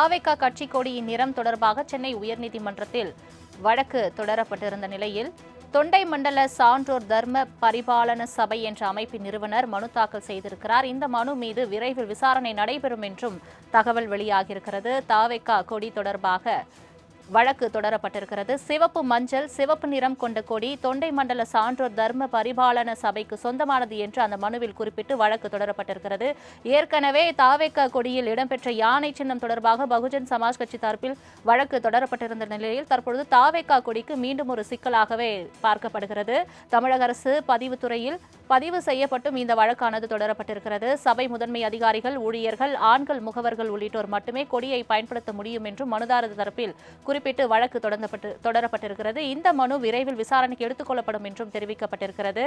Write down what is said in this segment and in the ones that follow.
தாவேகா கட்சி கொடியின் நிறம் தொடர்பாக சென்னை உயர்நீதிமன்றத்தில் வழக்கு தொடரப்பட்டிருந்த நிலையில் தொண்டை மண்டல சான்றோர் தர்ம பரிபாலன சபை என்ற அமைப்பின் நிறுவனர் மனு தாக்கல் செய்திருக்கிறார். இந்த மனு மீது விரைவில் விசாரணை நடைபெறும் என்றும் தகவல் வெளியாகியிருக்கிறது. தாவைக்கா கொடி தொடர்பாக வழக்கு தொடரப்பட்டிருக்கிறது. சிவப்பு மஞ்சள் சிவப்பு நிறம் கொண்ட கொடி தொண்டை மண்டல சான்றோர் தர்ம பரிபாலன சபைக்கு சொந்தமானது என்று அந்த மனுவில் குறிப்பிட்டு வழக்கு தொடரப்பட்டிருக்கிறது. ஏற்கனவே தாவேக்க கொடியில் இடம்பெற்ற யானை சின்னம் தொடர்பாக பகுஜன் சமாஜ் கட்சி தரப்பில் வழக்கு தொடரப்பட்டிருந்த நிலையில் தற்பொழுது தாவேக்கா கொடிக்கு மீண்டும் ஒரு சிக்கலாகவே பார்க்கப்படுகிறது. தமிழக அரசு பதிவுத்துறையில் பதிவு செய்யப்பட்டும் இந்த வழக்கானது தொடரப்பட்டிருக்கிறது. சபை முதன்மை அதிகாரிகள் ஊழியர்கள் ஆண்கள் முகவர்கள் உள்ளிட்டோர் மட்டுமே கொடியை பயன்படுத்த முடியும் என்றும் மனுதாரர் தரப்பில் குறிப்பிட்டு குறிப்பிட்டு வழக்கு தொடங்கப்பட்டு தொடரப்பட்டிருக்கிறது. இந்த மனு விரைவில் விசாரணைக்கு எடுத்துக்கொள்ளப்படும் என்றும் தெரிவிக்கப்பட்டிருக்கிறது.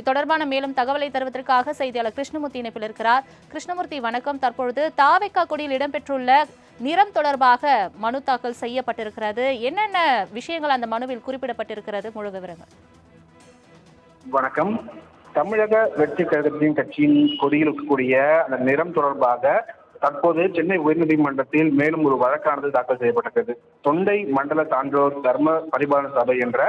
இத்தொடர்பான மேலும் தகவலை தருவதற்காக செய்தியாளர் கிருஷ்ணமூர்த்தி இணைப்பில் இருக்கிறார். கிருஷ்ணமூர்த்தி வணக்கம். தற்பொழுது தாவேக்கா கொடியில் இடம்பெற்றுள்ள நிறம் தொடர்பாக மனு தாக்கல் செய்யப்பட்டிருக்கிறது. என்னென்ன விஷயங்கள் அந்த மனுவில் குறிப்பிடப்பட்டிருக்கிறது? முழு விவரங்கள். வணக்கம். தமிழக வெற்றி கழகத்தின் கட்சியின் கொடியில் இருக்கக்கூடிய அந்த நிறம் தொடர்பாக தற்போது சென்னை உயர்நீதிமன்றத்தில் மேலும் ஒரு வழக்கானது தாக்கல் செய்யப்பட்டிருக்கிறது. தொண்டை மண்டல சான்றோர் தர்ம பரிபாலன சபை என்ற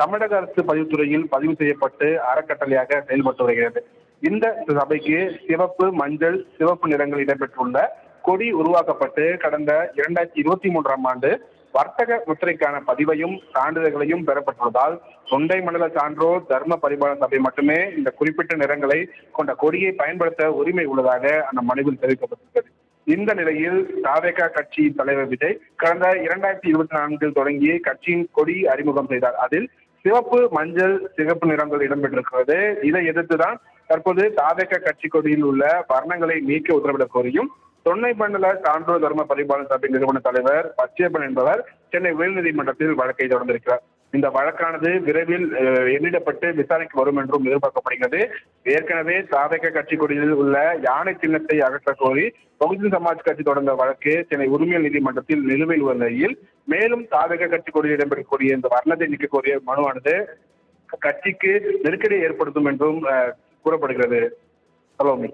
தமிழக அரசு பதிவுத்துறையில் பதிவு செய்யப்பட்டு அறக்கட்டளையாக செயல்பட்டு வருகிறது. இந்த சபைக்கு சிவப்பு மஞ்சள் சிவப்பு நிறங்கள் இடம்பெற்றுள்ள கொடி உருவாக்கப்பட்டு கடந்த இரண்டாயிரத்தி இருபத்தி மூன்றாம் ஆண்டு வர்த்தக முத்திரைக்கான பதிவையும் சான்றிதழ்களையும் பெறப்பட்டுள்ளதால் தொண்டை மண்டல சான்றோர் தர்ம பரிபாலன சபை மட்டுமே இந்த குறிப்பிட்ட நிறங்களை கொண்ட கொடியை பயன்படுத்த உரிமை உள்ளதாக அந்த மனுவில் தெரிவிக்கப்பட்டிருக்கிறது. இந்த நிலையில் தாவேகா கட்சி தலைவர் விஜய் கடந்த இரண்டாயிரத்தி இருபத்தி நான்கில் தொடங்கி கட்சியின் கொடி அறிமுகம் செய்தார். அதில் சிவப்பு மஞ்சள் சிவப்பு நிறங்கள் இடம்பெற்றிருக்கிறது. இதை எதிர்த்துதான் தற்போது தாவேக கட்சி கொடியில் உள்ள வர்ணங்களை நீக்க உத்தரவிடக் கோரியும் தொன்னை மண்டல சான்றோர் தர்ம பரிபாலன சபை நிறுவன தலைவர் பச்சையப்பன் என்பவர் சென்னை உயர்நீதிமன்றத்தில் வழக்கை தொடர்ந்திருக்கிறார். இந்த வழக்கானது விரைவில் எண்ணிடப்பட்டு விசாரணைக்கு வரும் என்றும் எதிர்பார்க்கப்படுகிறது. ஏற்கனவே சாதக கட்சி கொடியில் உள்ள யானை சின்னத்தை அகற்ற கோரி பகுஜன் சமாஜ் கட்சி தொடர்ந்த வழக்கு சென்னை உரிமையல் நீதிமன்றத்தில் நிலுவையில் உள்ள நிலையில் மேலும் சாதக கட்சி கொடியில் இடம்பெறக்கூடிய இந்த வர்ணத்தை நீக்கக்கூடிய மனுவானது கட்சிக்கு நெருக்கடியை ஏற்படுத்தும் என்றும் கூறப்படுகிறது. சலோமி.